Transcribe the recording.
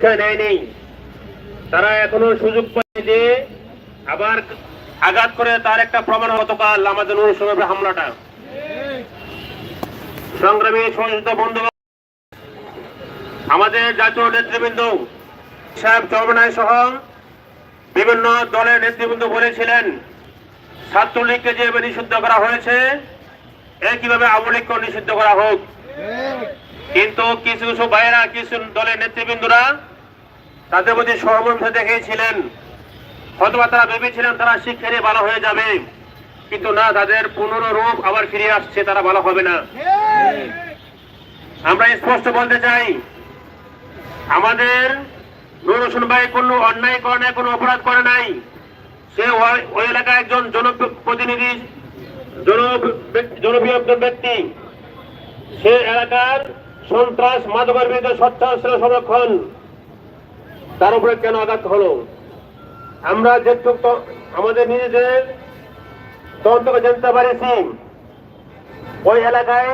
শিক্ষা নেয়নি। তারা এখনও সুযোগ পায় যে আবার আঘাত করে তার একটা প্রমাণ গতকাল আমাদের হামলাটা। সংগ্রামী সংযুক্ত আমাদের জাতীয় নেতৃবৃন্দ সাহেব সহ বিভিন্ন দলের নেতৃবৃন্দ বলেছিলেন, ছাত্রলীগকে যেভাবে নিষিদ্ধ করা হয়েছে একইভাবে আওয়ামী লীগকেও নিষিদ্ধ করা হোক। কিন্তু কিছু কিছু ভাইয়েরা, কিছু দলের নেতৃবৃন্দরা তাদের প্রতি সহমর্মিতা দেখিয়েছিলেন হয়তোবা তারা ভেবেছিলেন তারা শিক্ষা নিয়ে ভালো হয়ে যাবে। কিন্তু না, তাদের পুনরূপ আবার ফিরে আসছে, তারা ভালো হবে না। আমরা স্পষ্ট বলতে চাই, আমাদের নুর হোসেন ভাই কোনো অন্যায় করে নাই কোনো অপরাধ করে নাই। সে ওই- এলাকায় একজন জনপ্রতিনিধি জন জনপ্রিয় ব্যক্তি। সে এলাকার সন্ত্রাস মাদকের বিরুদ্ধে সচ্ছাস্ত্র সংরক্ষণ তার উপরে কেন আঘাত হলো? আমরা যেটুক আমাদের নিজেদের তদন্তকে জানতে পারেছি। ওই এলাকায়